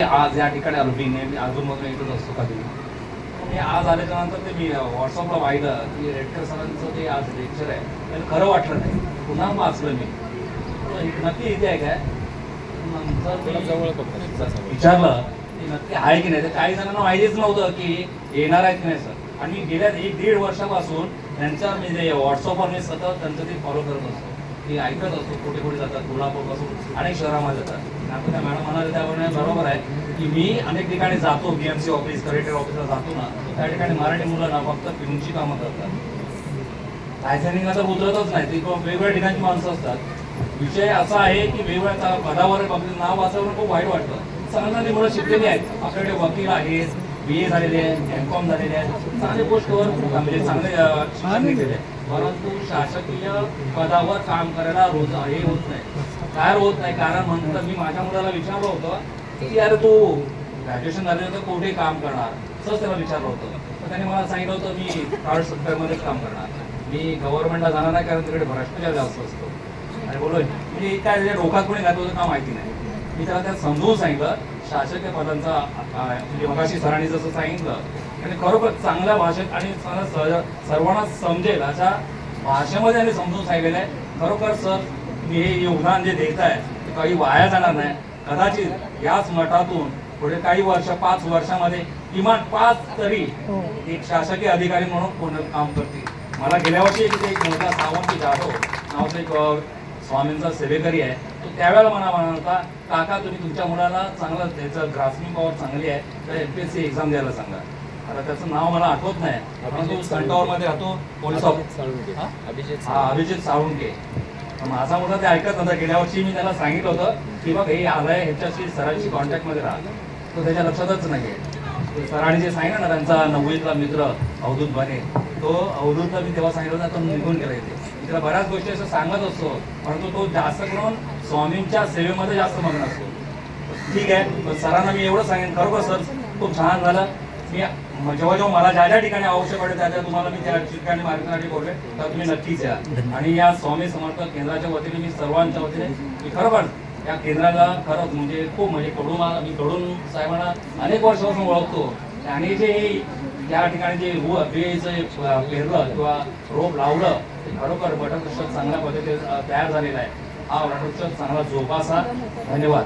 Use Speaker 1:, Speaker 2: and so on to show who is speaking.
Speaker 1: आज या ठिकाणी आलो. मी नेहमी अजूनमधून येतच असतो कधी मी आज आल्याच्यानंतर ते मी व्हॉट्सअपला पाहिलं की रेडकर सरांचं ते आज लेक्चर आहे. त्याला खरं वाटलं नाही. पुन्हा वाचलं मी. हे नक्की इथे आहे काय? नंतर विचारलं की नक्की आहे की नाही? तर काही जणांना माहितीच नव्हतं की येणार आहेत की नाही सर. आणि मी गेल्या एक दीड वर्षापासून त्यांच्या म्हणजे व्हॉट्सअपवर मी सतत त्यांचं ते फॉलो करत असतो. मी ऐकत असतो कुठे कुठे जातात कोल्हापूरपासून अनेक शहरामध्ये जातात. आता त्या मॅडम म्हणाले त्यामुळे बरोबर आहे की मी अनेक ठिकाणी जातो बीएमसी ऑफिस कलेक्टर ऑफिसला जातो ना त्या ठिकाणी मराठी मुलं ना फक्त पिऊनची कामं करतात. लायसनिंगला तर उतरतच नाही ते वेगवेगळ्या ठिकाणची माणसं असतात. विषय असा आहे की वेगवेगळ्या पदावर आपलं नाव वाचवणं खूप वाईट वाटतं. चांगली मुलं शिकलेली आहेत. आपल्याकडे वकील आहेत बी ए झालेले आहेत एम कॉम झालेले आहेत. चांगले पोस्टवर म्हणजे चांगले शिक्षण घेतलेले आहेत. परंतु शासकीय पदावर काम करायला रोज हे होत नाही. काय होत नाही? कारण म्हणतात मी माझ्या मुलाला विचारलं होतं की अरे तू ग्रॅज्युएशन झाले तर कुठे काम करणार? सहज त्याला विचारलं होतं. तर त्याने मला सांगितलं होतं मी प्रायव्हेट सेक्टरमध्येच काम करणार. मी गव्हर्नमेंटला जाणार नाही कारण तिकडे भ्रष्टाचार जास्त असतो. आणि बोलो म्हणजे काय त्याच्या डोक्यात कोणी घातलं होतं का माहिती नाही. मी त्याला त्यात समजून सांगितलं शासकीय पदांचा म्हणजे मगाशी सरांनी जसं सांगितलं आणि खरोखर चांगल्या भाषेत आणि सर्वांना समजेल अशा भाषेमध्ये त्यांनी समजून सांगितलेलं आहे. खरोखर सर मी हे योगदान जे देत आहे ते काही वाया जाणार नाही. कदाचित याच मठातून पुढे काही वर्ष पाच वर्षामध्ये किमान पाच तरी एक शासकीय अधिकारी म्हणून कोण काम करतील. मला गेल्या वर्षी एक मुलगा सावंत जाधव नावाचा एक स्वामींचा सेवेकरी आहे. तो त्यावेळेला मला म्हणत होता काका तुम्ही तुमच्या मुलाला चांगलं त्याचं ग्रास्पिंग पॉवर चांगली आहे. तर M P S C exam द्यायला सांगा. आता त्याचं नाव मला आठवत नाही. परंतु मध्ये राहतो पोलीस ऑफिस हा? अभिजित साळुंके. माझा मुलगा ते ऐकत नव्हता. गेल्या वर्षी मी त्याला सांगितलं होतं की बघ हे आलंय ह्याच्याशी सरांशी कॉन्टॅक्टमध्ये राहा. तो त्याच्या लक्षातच नाही सरांनी जे सांगितलं ना त्यांचा नववीतला मित्र अवधूत बने तो अवधूतला मी तेव्हा सांगितलं होतं तो निघून गेला इथे. त्याला बऱ्याच गोष्टी असं सांगत असतो परंतु तो जास्त करून स्वामींच्या सेवेमध्ये जास्त मग्न असतो. ठीक आहे पण सरांना मी एवढं सांगेन खरोखर सर खूप छान झालं. मी जेव्हा जेव्हा मला ज्या ज्या ठिकाणी आवश्यक वाटेल त्या त्या तुम्हाला मी त्या ठिकाणी मार्गदर्शनासाठी बोलले तर तुम्ही नक्कीच या. आणि या स्वामी समर्थ केंद्राच्या वतीने मी सर्वांच्या वतीने मी खरोखर या केंद्राला खरंच म्हणजे खूप म्हणजे कडून मी कडून साहेबांना अनेक वर्षापासून ओळखतो. आणि जे हे या ठिकाणी जे रु बेचं पेरलं किंवा रोप लावलं ते खरोखर बटन चांगल्या पद्धतीने तयार झालेला आहे. हा वटवृक्ष चांगला जोपासा. धन्यवाद.